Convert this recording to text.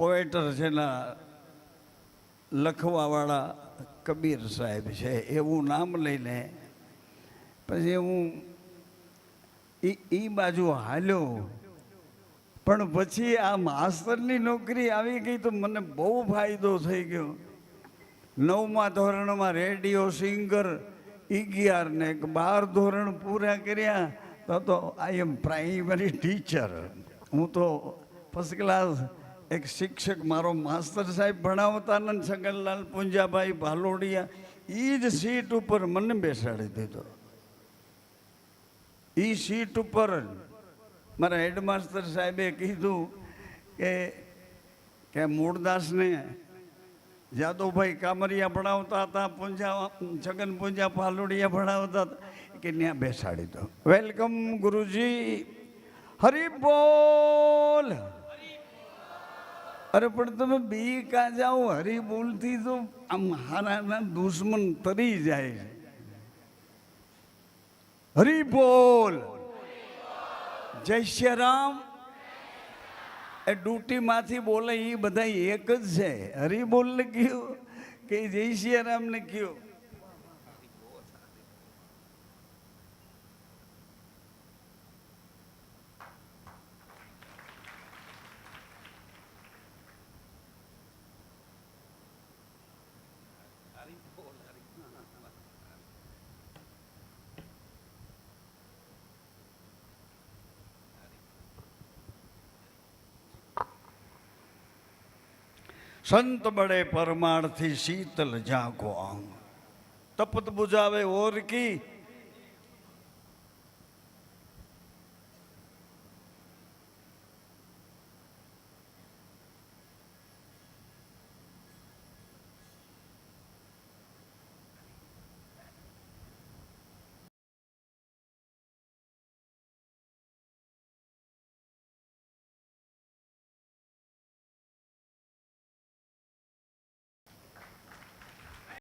પોએટર છે લખવાવાળા કબીર સાહેબ છે, એવું નામ લઈને પછી હું એ એ બાજુ હાલ્યો. પણ પછી આ માસ્તરની નોકરી આવી ગઈ તો મને બહુ ફાયદો થઈ ગયો. નવમા ધોરણમાં રેડિયો સિંગર ને બાર ધોરણ પૂરા કર્યા, તો તો આઈ એમ પ્રાઇમરી ટીચર હું તો ફર્સ્ટ ક્લાસ એક શિક્ષક મારો માસ્તર સાહેબ ભણાવતા નંદ છગનલાલ પુંજાભાઈ ભાલોડિયા એ જ સીટ ઉપર મને બેસાડી દીધો. એ સીટ ઉપર મારા હેડમાસ્ટર સાહેબે કીધું કે કે મૂળદાસને જાદવભાઈ કામરિયા ભણાવતા હતા, પૂંજા, છગન પૂંજા પાલોડિયા ભણાવતા હતા, કે ત્યાં બેસાડી દો. વેલકમ ગુરુજી, હરિ બોલ! અરે, પણ તમે બી કા જાઓ, હરિ બોલથી તો આમ હારાના દુશ્મન તરી જાય છે. હરિ બોલ. જય શ્રી રામ. એ ડ્યુટીમાંથી બોલે એ બધા એક જ છે. હરિ બોલ ને કયું કે જય શ્રી રામ ને સંત બળે પરમાણથી શીતલ જાગો અંગ તપત બુજાવે ઓર કી